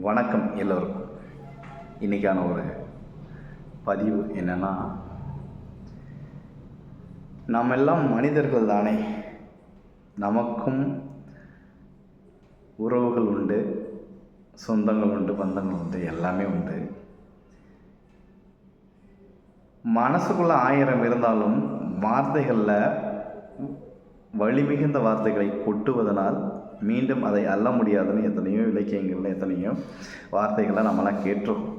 வணக்கம் எல்லோருக்கும். இன்றைக்கான ஒரு பதிவு என்னென்னா நாம் எல்லாம் மனிதர்கள் தானே. நமக்கும் உறவுகள் உண்டு சொந்தங்கள் உண்டு பந்தங்கள் உண்டு எல்லாமே உண்டு. மனசுக்குள்ள ஆயிரம் இருந்தாலும் வார்த்தைகளில் வலிமிகுந்த வார்த்தைகளை கொட்டுவதனால் மீண்டும் அதை அள்ள முடியாதுன்னு எத்தனையோ இலக்கியங்களில் எத்தனையோ வார்த்தைகளை நம்மளாம் கேட்டிருக்கோம்.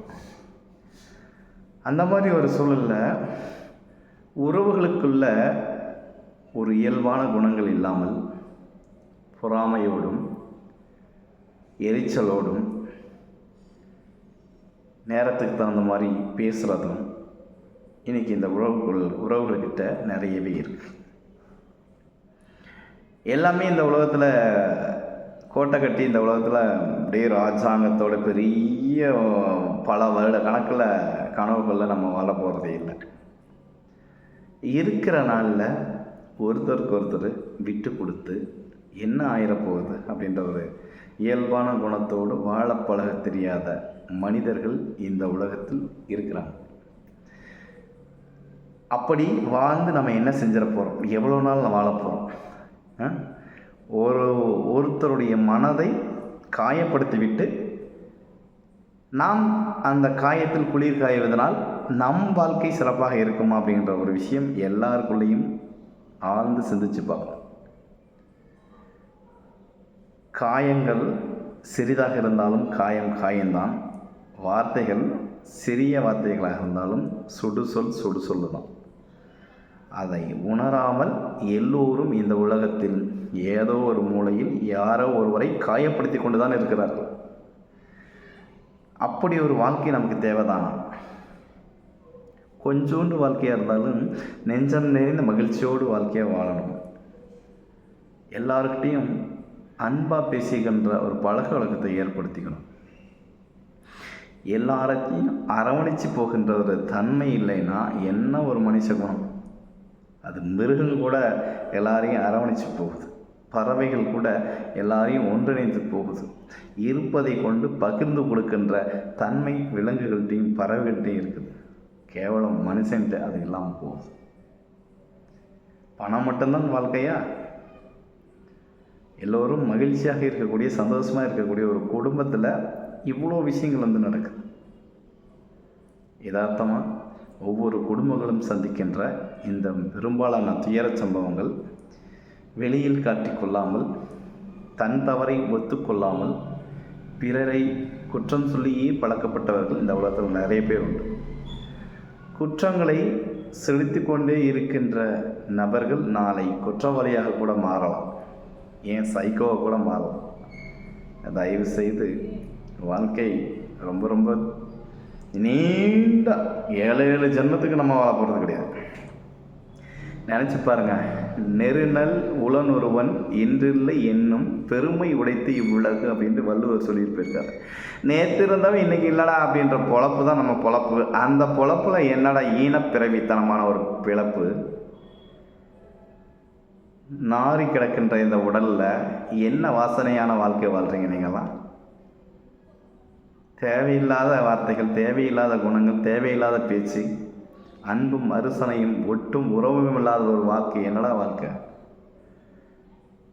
அந்த மாதிரி ஒரு சூழலில் உறவுகளுக்குள்ள ஒரு இயல்பான குணங்கள் இல்லாமல் பொறாமையோடும் எரிச்சலோடும் நேரத்துக்கு தகுந்த மாதிரி பேசுகிறதும் இன்றைக்கி இந்த உறவுக்குள் உறவுகள்கிட்ட நிறையவே இருக்குது எல்லாமே இந்த உலகத்தில் கோட்டை கட்டி இந்த உலகத்தில் அப்படியே ராஜாங்கத்தோட பெரிய பல வருட கணக்கில் கனவுகளில் நம்ம வாழ போகிறதே இல்லை. இருக்கிற நாளில் ஒருத்தருக்கு ஒருத்தர் விட்டு கொடுத்து என்ன ஆயிரப்போகுது அப்படின்ற ஒரு இயல்பான குணத்தோடு வாழ பழக தெரியாத மனிதர்கள் இந்த உலகத்தில் இருக்கிறாங்க. அப்படி வாழ்ந்து நம்ம என்ன செஞ்சிட போகிறோம் எவ்வளோ நாள் வாழ போகிறோம் ஒரு ஒருத்தருடைய மனதை காயப்படுத்திவிட்டு நாம் அந்த காயத்தில் குளிர் காய்வதனால் நம் வாழ்க்கை சிறப்பாக இருக்குமா அப்படின்ற ஒரு விஷயம் எல்லாருக்குள்ளேயும் ஆழ்ந்து சிந்திச்சு பார்க்கணும். காயங்கள் சிறிதாக இருந்தாலும் காயம் காயம்தான். வார்த்தைகள் சிறிய வார்த்தைகளாக இருந்தாலும் சுடுசொல் சொல் தான் அதை உணராமல் எல்லோரும் இந்த உலகத்தில் ஏதோ ஒரு மூலையில் யாரோ ஒருவரை காயப்படுத்தி கொண்டு தான் இருக்கிறார்கள். அப்படி ஒரு வாழ்க்கை நமக்கு தேவைதானா? கொஞ்சோண்டு வாழ்க்கையாக இருந்தாலும் நெஞ்சம் நிறைந்த மகிழ்ச்சியோடு வாழ்க்கையாக வாழணும். எல்லாருக்கிட்டையும் அன்பாக பேசுகின்ற ஒரு பழக்க வழக்கத்தை ஏற்படுத்திக்கணும். எல்லாரையும் அரவணைச்சு போகின்ற ஒரு தன்மை இல்லைன்னா என்ன ஒரு மனுஷ குணம்? அது மிருகம் கூட எல்லாரையும் அரவணைச்சு போகுது. பறவைகள் கூட எல்லாரையும் ஒன்றிணைந்து போகுது. இருப்பதை கொண்டு பகிர்ந்து கொடுக்கின்ற தன்மை விலங்குகள்கிட்டையும் பறவைகள்கிட்டையும் இருக்குது. கேவலம் மனுஷன்ட்டு அது இல்லாமல் போகுது. பணம் மட்டும்தான் வாழ்க்கையா? எல்லோரும் மகிழ்ச்சியாக இருக்கக்கூடிய சந்தோஷமாக இருக்கக்கூடிய ஒரு குடும்பத்தில் இவ்வளோ விஷயங்கள் வந்து நடக்குது. யதார்த்தமாக ஒவ்வொரு குடும்பங்களும் சந்திக்கின்ற இந்த பெரும்பாலான துயரச் சம்பவங்கள் வெளியில் காட்டிக்கொள்ளாமல் தன் தவறை ஒத்துக்கொள்ளாமல் பிறரை குற்றம் சொல்லியே பழக்கப்பட்டவர்கள் இந்த உலகத்தில் நிறைய பேர் உண்டு. குற்றங்களை செலுத்தி கொண்டே இருக்கின்ற நபர்கள் நாளை குற்றவாளியாக கூட மாறலாம். ஏன் சைக்கோவாக கூட மாறலாம். தயவு செய்து வாழ்க்கை ரொம்ப ரொம்ப நீண்ட ஏழு ஏழு ஜென்மத்துக்கு நம்ம வாழ போகிறது கிடையாது. நினச்சி பாருங்க. நெருநல் உளனொருவன் இன்றில்லை என்னும் பெருமை உடைத்து இவ்வுலகு அப்படின்ட்டு வள்ளுவர் சொல்லிட்டு போயிருக்காரு. நேற்று இருந்தவன் இன்னைக்கு இல்லடா அப்படின்ற பொழப்பு தான் நம்ம பொழப்பு. அந்த பொழப்பில் என்னடா ஈனப்பிறவித்தனமான ஒரு பிழப்பு? நாரி கிடக்கின்ற இந்த உடலில் என்ன வாசனையான வாழ்க்கை வாழ்கிறீங்க நீங்களாம் தேவையில்லாத வார்த்தைகள் தேவையில்லாத குணங்கள் தேவையில்லாத பேச்சு அன்பும் அரிசனையும் ஒட்டும் உறவும் இல்லாத ஒரு வாழ்க்கை. என்னடா வாழ்க்கை?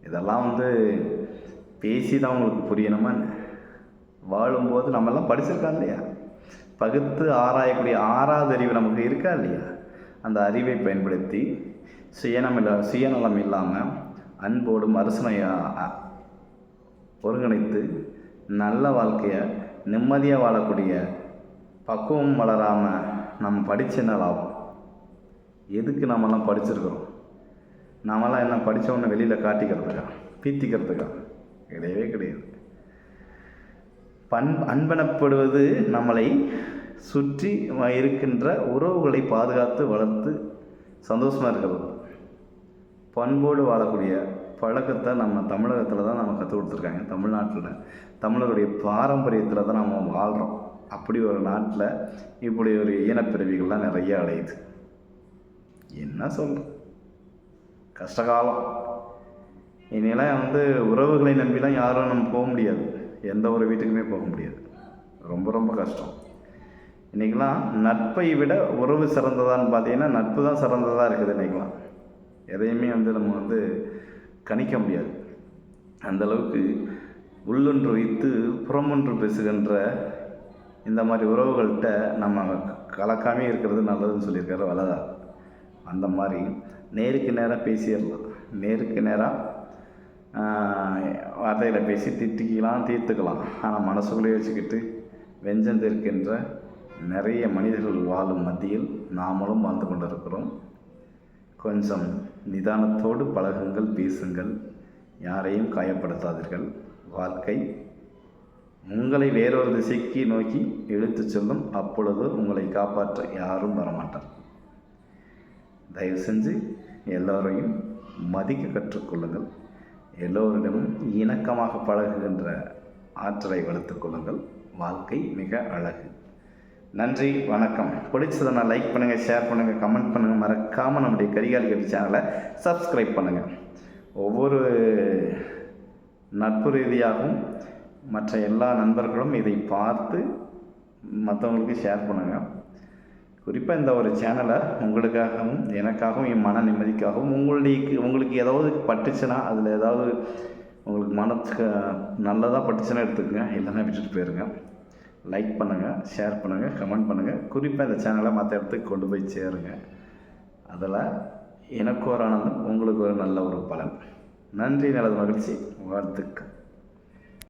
இதெல்லாம் வந்து பேசி தான் உங்களுக்கு புரியணுமா வாழும்போது நம்மெல்லாம் படிச்சிருக்கோம் இல்லையா? பகுத்து ஆராயக்கூடிய ஆறாவது அறிவு நமக்கு இருக்கா இல்லையா? அந்த அறிவை பயன்படுத்தி சுயநலம் இல்லை சுயநலம் இல்லாமல் அன்போடும் அரசனையாக ஒருங்கிணைத்து நல்ல வாழ்க்கையை நிம்மதியாக வாழக்கூடிய பக்குவம் வளராமல் நம்ம படித்து என்ன லாபம்? எதுக்கு நம்மலாம் படிச்சிருக்கிறோம்? நாமெல்லாம் என்ன படித்தவொன்னே வெளியில் காட்டிக்கிறதுக்கா? பீத்திக்கிறதுக்கா? கிடையவே கிடையாது. பண் அன்பனப்படுவது நம்மளை சுற்றி இருக்கின்ற உறவுகளை பாதுகாத்து வளர்த்து சந்தோஷமாக இருக்கிறது. பண்போடு வாழக்கூடிய பழக்கத்தை நம்ம தமிழகத்தில் தான் நம்ம கற்றுக் கொடுத்துருக்காங்க தமிழ்நாட்டில். தமிழருடைய பாரம்பரியத்தில் தான் நம்ம வாழ்கிறோம் அப்படி ஒரு நாட்டில் இப்படி ஒரு ஈனப்பிறவிகள்லாம் நிறைய அலையுது. என்ன சொல்கிறோம் கஷ்டகாலம். இனியெல்லாம் வந்து உறவுகளை நம்பிலாம் யாரும் நம்ம போக முடியாது. எந்த ஒரு வீட்டுக்குமே போக முடியாது. ரொம்ப ரொம்ப கஷ்டம். இன்றைக்கெலாம் நட்பை விட உறவு சிறந்ததான்னு பார்த்தீங்கன்னா நட்பு தான் சிறந்ததாக இருக்குது இன்றைக்கெலாம் எதையுமே வந்து நம்ம வந்து கணிக்க முடியாது. அந்த அளவுக்கு உள்ளொன்று வைத்து புறமொன்று பேசுகின்ற இந்த மாதிரி உறவுகள்கிட்ட நம்ம கலக்காமே இருக்கிறது நல்லதுன்னு சொல்லியிருக்காரு வளதார் அந்த மாதிரி நேருக்கு நேராக பேசிடலாம். நேருக்கு நேராக வார்த்தையில் பேசி திட்டிக்கலாம் தீர்த்துக்கலாம். ஆனால் மனசுக்குள்ளே வச்சுக்கிட்டு வெஞ்சம் தீர்க்கின்ற நிறைய மனிதர்கள் வாழும் மத்தியில் நாமளும் வாழ்ந்து கொண்டிருக்கிறோம். கொஞ்சம் நிதானத்தோடு பழகுங்கள் பேசுங்கள். யாரையும் காயப்படுத்தாதீர்கள். வாழ்க்கை உங்களை வேறொரு திசைக்கு நோக்கி இழுத்துச் செல்லும். அப்பொழுது உங்களை காப்பாற்ற யாரும் வரமாட்டார். தயவு செஞ்சு எல்லோரையும் மதிக்க கற்றுக்கொள்ளுங்கள் எல்லோரிடமும் இணக்கமாக பழகுகின்ற ஆற்றலை வளர்த்துக்கொள்ளுங்கள் வாழ்க்கை மிக அழகு. நன்றி வணக்கம். பிடிச்சதுன்னா லைக் பண்ணுங்கள் ஷேர் பண்ணுங்கள் கமெண்ட் பண்ணுங்கள் மறக்காமல் நம்முடைய கரிகால் கவி சேனலை சப்ஸ்கிரைப் பண்ணுங்கள் ஒவ்வொரு நட்பு ரீதியாகவும் மற்ற எல்லா நண்பர்களும் இதை பார்த்து மற்றவங்களுக்கு ஷேர் பண்ணுங்கள் குறிப்பாக இந்த ஒரு சேனலை உங்களுக்காகவும் எனக்காகவும் என் மன நிம்மதிக்காகவும் உங்களுடைய உங்களுக்கு ஏதாவது பட்டுச்சுன்னா அதில் ஏதாவது உங்களுக்கு மனத்துக்கு நல்லதாக பட்டுச்சுன்னா எடுத்துக்கோங்க. இல்லைன்னா விட்டுட்டு போயிருங்க. லைக் பண்ணுங்கள் ஷேர் பண்ணுங்கள் கமெண்ட் பண்ணுங்கள் குறிப்பாக இந்த சேனலை மற்ற இடத்துக்கு கொண்டு போய் சேருங்க. அதில் எனக்கு ஒரு ஆனந்தம் உங்களுக்கு ஒரு நல்ல ஒரு பலன். நன்றி நல்லது மகிழ்ச்சி. வாழ்த்துக்கள்.